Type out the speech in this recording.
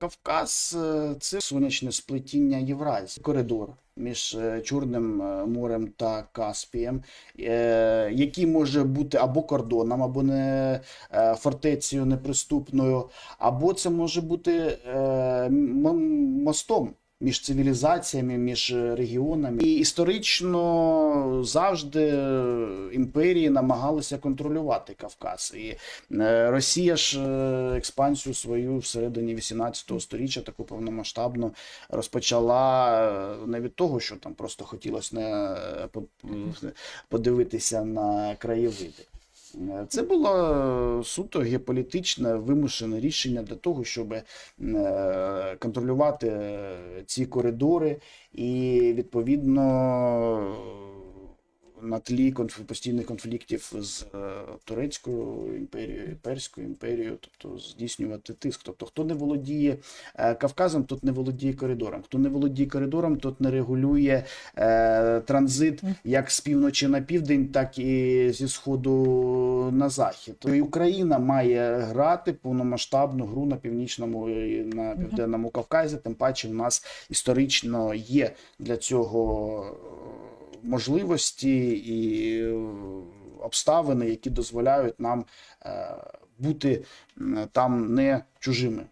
Кавказ е, це сонячне сплетіння Євразії, коридор між е, Чорним е, морем та Каспієм, який може бути або кордоном, або не фортецею неприступною, або це може бути мостом. Між цивілізаціями, між е, регіонами, і історично завжди е, імперії намагалися контролювати Кавказ. І е, Росія ж експансію свою всередині 18 століття таку повномасштабну розпочала не від того, що там просто хотілося не подивитися на краєвиди. Е, Це було суто геополітичне вимушене рішення для того, щоб е, контролювати ці коридори. І відповідно на тлі конф- постійних конфліктів з е, Турецькою імперією, Перською імперією, тобто здійснювати тиск. Тобто, хто не володіє е, Кавказом, тот не володіє коридором. Хто не володіє коридором, тот не регулює е, транзит як з півночі на південь, так і зі сходу на захід. І Україна має грати повномасштабну гру на північному і на південному Кавказі. Тим паче, в нас історично є для цього е, можливості і е, обставини, які дозволяють нам е, бути там не чужими.